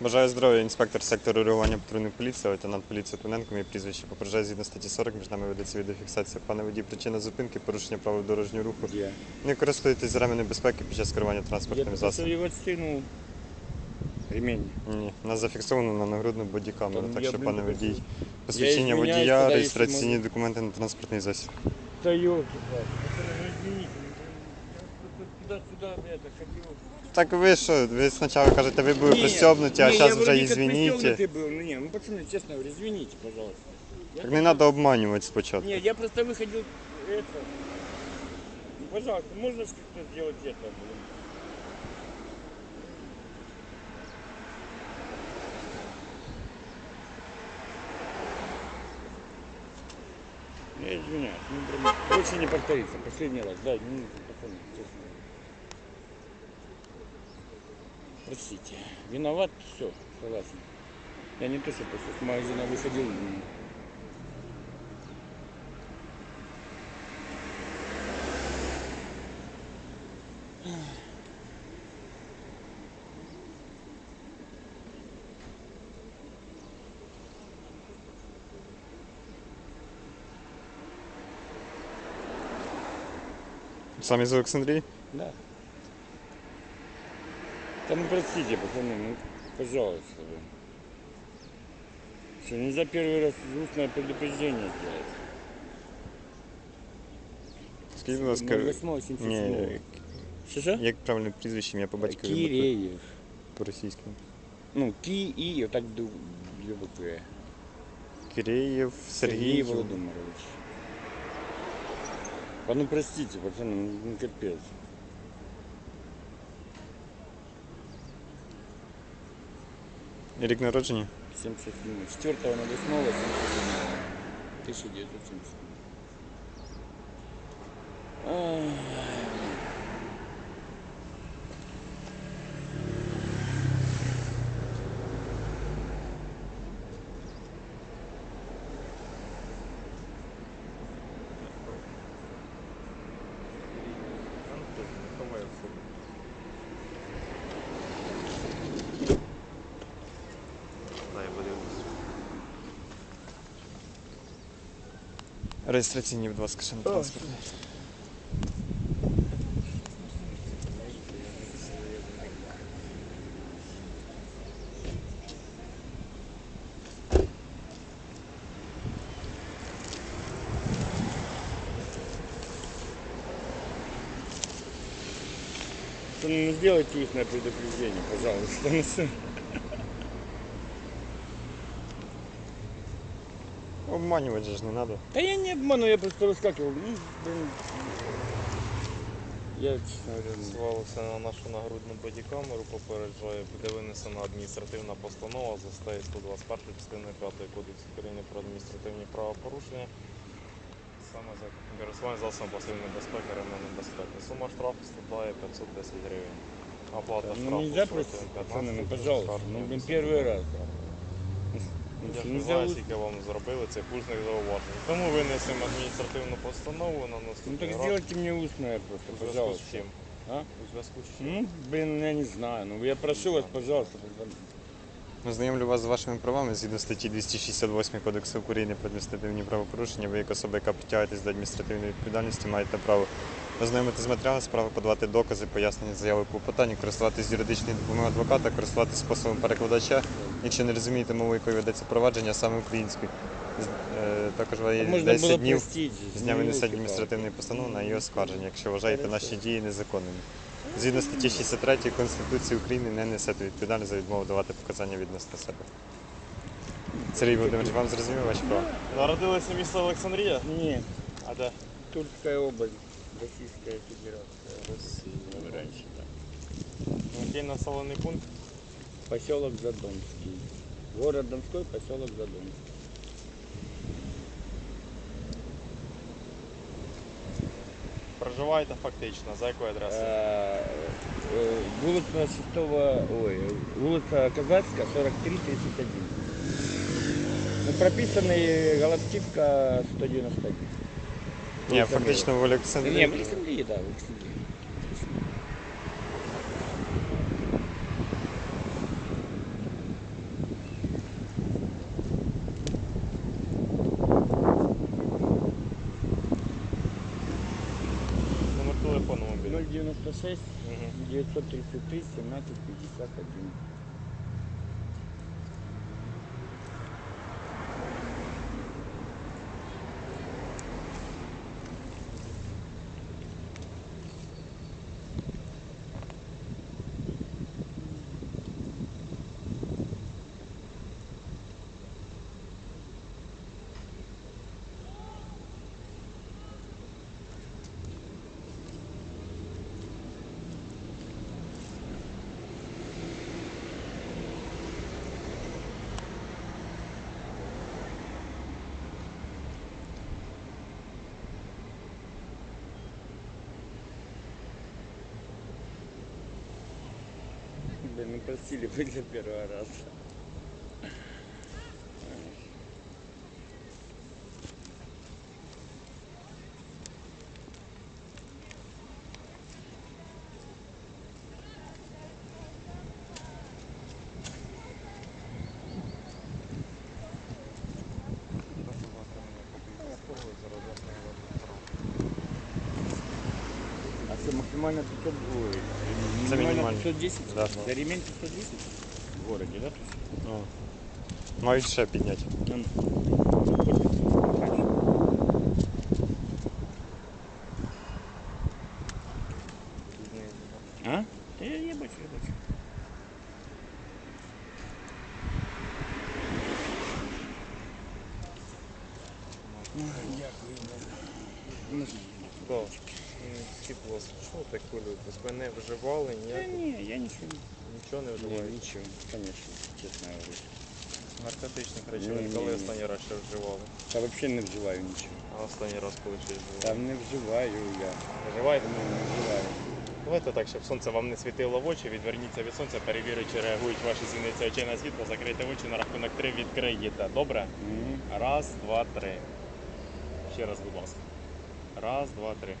Бажаю здоров'я, інспектор сектору реагування патрульної поліції, лейтенант поліції Тоненко, моє прізвище. Попереджаю згідно статті 40, між нами ведеться відеофіксація. Пане водій, причина зупинки, порушення правил дорожнього руху. Я. Не користуєтесь ременем безпеки під час керування транспортним засобом. его отстегнул. Ремень. Ні, нас зафіксовано на нагрудну бодікамеру, Там так я, що, блін, пане такий- водій, посвідчення водія, реєстраційні документи на транспортний засіб. Да елки-палки. Так ви що, ви спочатку кажете, ви були Не, пристебнуті, а не, зараз я вже вроде как ізвініть. пристегнутый был. Ну, не, ну, пацаны, честно говоря, извините, пожалуйста. Я Так не треба обманювати спочатку. Не, я просто выходил это. Ну, пожалуйста, можно ж как-то сделать это, блин? Я извиняюсь, ну, блин, больше не повторится, последний раз, да, ну, пацаны, честно. Простите, виноват, все, согласен. Я не то, что просто с магазина выходил, м, Сам із Олександрії? Да. Да ну простите, пацаны, ну пожалуйста. блин. Что, нельзя первый раз устное предупреждение сделать? Скажіть, будь ласка, 08 77 ні, Что-что? як правильне прізвище, ім'я по батькові букви Киреев. по-російськи? Ну, Ки и вот так ду- две буквы. Киреєв Сергей Сергій. Володимирович. А ну простите, пацаны, ну, ну капец. Рік народження? 77. 4 на 8 77. 1977. Реєстраційні, будь ласка, ще на транспорт. Ну, сделайте устное предупреждение, пожалуйста. Обманювати же ж не треба. Да я не обману, я просто выскакивал. Ну, блин. Я, честно говоря, ну, Свалися на нашу нагрудну бодікамеру, попереджає, буде винесена адміністративна постанова за статтею 121 частиною 5 Кодексу України про адміністративні правопорушення. Саме за користування засобом пасивної безпеки, ременем безпеки. Сума штрафу складає 510 гривень. Оплата ну штрафу нельзя протягом просто, 15 пацаны, ну днів пожалуйста. оскарження Ну, блин, до первый суду. раз. да. Ну, Я не знаю, скільки вам зробили цих пужних зауважень. Тому винесемо адміністративну постанову на Ну наступний так раз. сделайте мне устное просто, У зв'язку з пожалуйста. чим? А? У зв'язку з чим? Ну, блин, я не знаю. Ну я прошу вас, пожалуйста, пацаны. Ознайомлю вас з вашими правами згідно статті 268 Кодексу України про адміністративні правопорушення. Ви як особа, яка притягаєтесь до адміністративної відповідальності, маєте право ознайомити з матеріалами справи, подавати докази, пояснення заяви клопотання, користуватись юридичною допомогою адвоката, користуватись способом перекладача, якщо не розумієте мову, якою ведеться провадження, а саме українською. Е, Також ви 10 днів з дня винесення адміністративної постанови на її оскарження, якщо вважаєте наші дії незаконними. Згідно статті 63 Конституції України не несете відповідальність за відмову давати показання відносно себе. Сергій Володимирович, вам зрозуміло ваші права? Народилися місто Олександрія? Нет, А де? Тульская область, Российская Федерация. Россия. Раньше, да. Який населений пункт? Поселок Задонский. Город Донской, поселок Задонский. Проживаєте фактично, за якою адресою? Э, э, Улица 6, ой, улица Казацкая, 43-31. Ну, прописанный Головчивка 191. Не, фактично в Олександрії. Ні, в Олександрії, так, в Олександрії. Номер телефону мобільного. 096 933 1751. Блин, ну просили быть первый первого раза. А что, максимально 500 ой, Это минимально минимально. 510? Да. За ремень 510? В городе, да? то есть? Ну, мають ще підняти. Ну, ну. А? Та я, я бачу, я бачу. Дякую. Ну, Да. М, Скажіть, будь ласка, що ви так хвилюєтесь? Ви не вживали Та ніяк, ні, я нічого. нічого не Ні, вживаєте? нічого, звісно, чесно говорю. Наркотичних речовин, Ні, коли ні, ні. останній раз ще вживали? Та взагалі не вживаю нічого. А останній раз коли ще вживали? Та не вживаю я. Не вживаєте? Ну, не вживаю. Давайте так, щоб сонце вам не світило в очі, відверніться від сонця, перевірюйте, чи реагують ваші зіниці очей на світло, закрийте очі на рахунок 3 відкриєте. Добре? Мгм. Раз, два, три. Ще раз, будь ласка. Раз, два, три.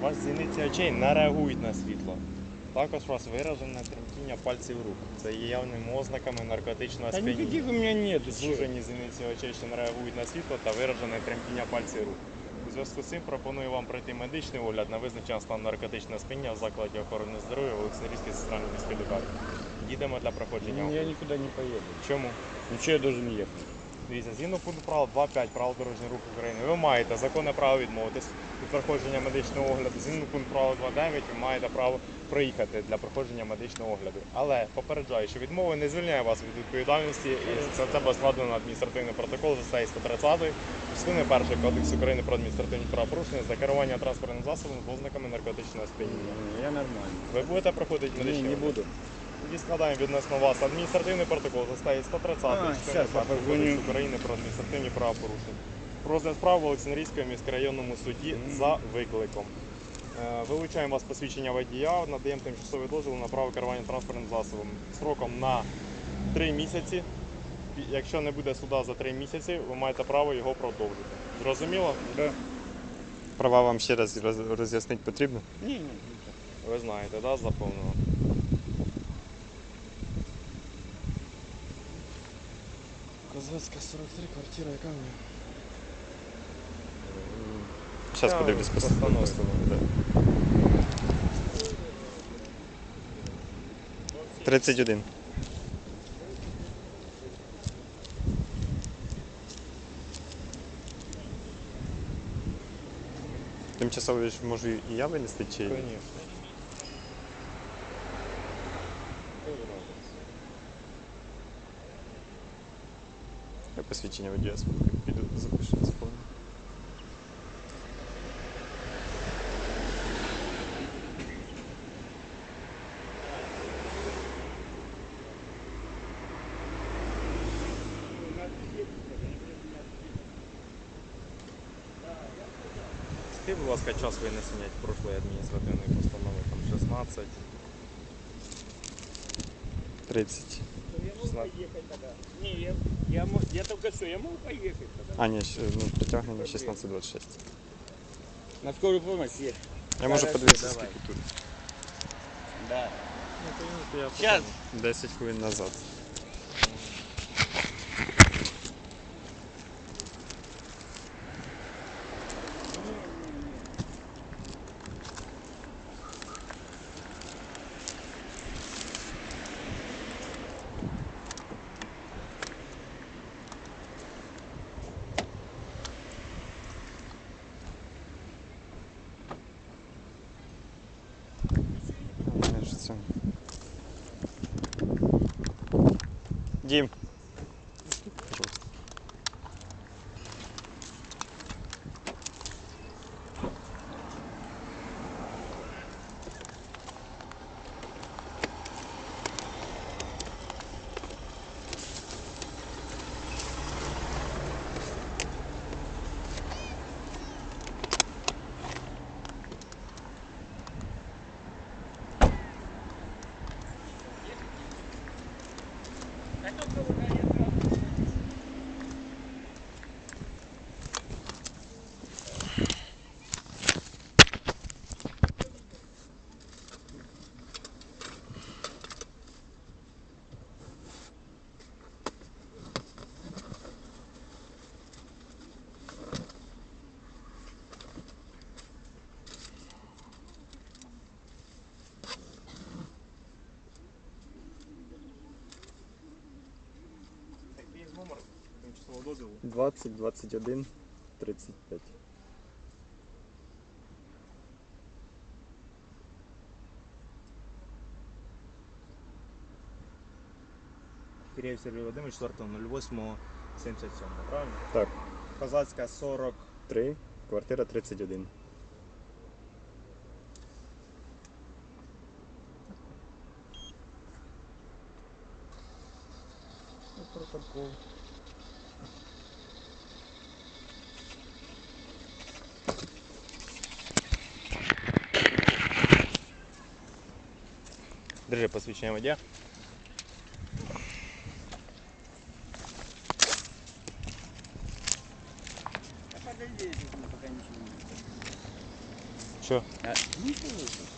Вас зіниці очей не реагують на світло. Також у вас виражене тремтіння пальців рук. Це є явними ознаками наркотичного Та сп'яніння. никаких у меня нету. Звужені зіниці очей, що не реагують на світло та виражене тремтіння пальців рук. У зв'язку з цим пропоную вам пройти медичний огляд на визначення стану наркотичного сп'яніння в закладі охорони здоров'я в Олександрійській центральній міській лікарні. Їдемо для проходження. Ну, Я огляду. никуда не поеду. Чому? Ну что я должен ехать? Дивіться, згідно пункту правил 2.5 правил дорожнього руху України, ви маєте законне право відмовитись від проходження медичного огляду. Згідно пункту правил 2.9 ви маєте право проїхати для проходження медичного огляду. Але попереджаю, що відмова не звільняє вас від відповідальності і за це буде складено адміністративний протокол за статтею 130 частини 1 Кодексу України про адміністративні правопорушення за керування транспортним засобом з ознаками наркотичного сп'яніння. Я нормально. Ви будете проходити Не, медичний не огляд? буду. Тоді складаємо відносно вас адміністративний протокол за статтею 130 А, частини щас я 1 позвоню. Кодексу України про адміністративні правопорушення. Розгляд справ в Олександрійському міськрайонному суді за викликом. Е, Вилучаємо вас посвідчення водія, надаємо тимчасовий дозвіл на право керування транспортним засобом строком на 3 місяці. Якщо не буде суда за 3 місяці, ви маєте право його продовжити. Зрозуміло? Да. Права вам ще раз роз'яснити потрібно? Не, не, не. Ви знаєте, да, заповнено? Козацька 43, квартира, яка мене? Зараз подивлюсь по постанови. Да. 31. Тимчасово ж можу і я винести чи. Конечно. Я посвідчення водія сфоткаю, піду запишу заповню. Скажіть, будь ласка, час винесення прошлої адміністративної постанови, там 16, 30. Я могу 16. тогда. Не, я, я, я только что, я могу поехать тогда. А, ні, ще, ну, притягнення 16-26. На скорую помощь є. Я можу Хорошо, подивитися, давай. скільки тут. Да. Ну, Сейчас. 10 хвилин назад. Дім. 20, 21, 35. Кирєв Сергій Володимирович, 4.08.77, правильно? Так. Козацька 40. 3, квартира 31. Протокол. Держи посвідчення водія. Що? А.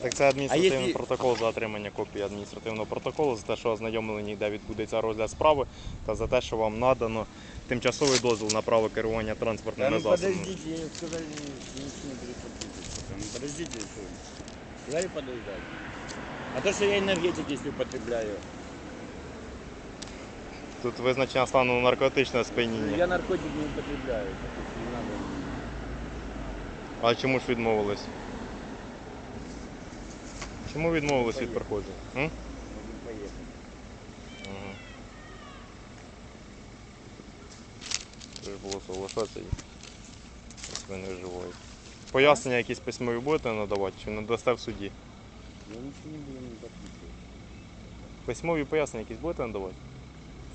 Так це адміністративний якщо- протокол за отримання копії адміністративного протоколу за те, що ознайомлені, де відбудеться розгляд справи, та за те, що вам надано тимчасовий дозвіл на право керування Да транспортними ну засобами. подождите, я сказали, ничего не. Ну подождите еще. Сказали подождать. А то, что я энергетик, если употребляю. Тут визначення стану наркотичного сп'яніння. Я наркотик не употребляю. так не надо. А чому ж відмовились? Чому відмовились від Поїхали. проходження? М? Ага. Треба було соглашатися ось ви не вживаєте. Пояснення якісь письмові будете надавати чи надасте в суді? Я ничего не буду не подписывать. Письмові пояснення якісь будете надавати?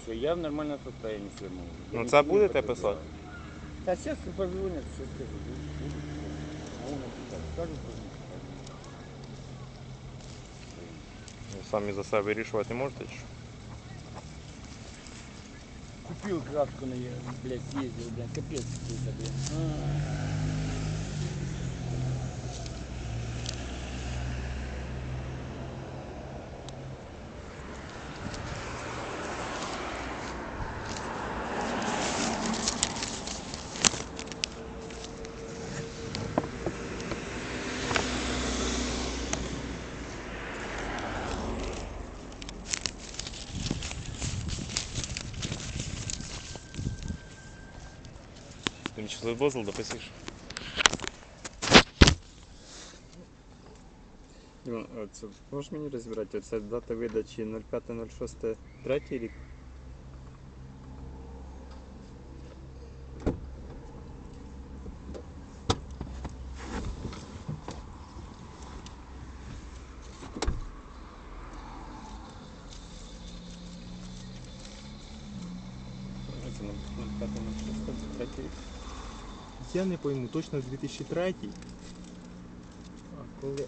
Все, я в нормальном состоянии своему. Ну, це будете писати? Да сейчас позвонят, все скажу. Буду, Могу написать. Скажут, позвонят. Ви Самі за себе вирішувати не можете? чи що? Купил краску на я, блядь, съездил, блядь, капец какой-то, блядь. Тимчасовий дозвіл дописуєш? Можеш мені розібрати? Оце дата видачі 05.06 третій рік? Це 05.06 третій рік. Я не пойму, точно з 2003 А коли?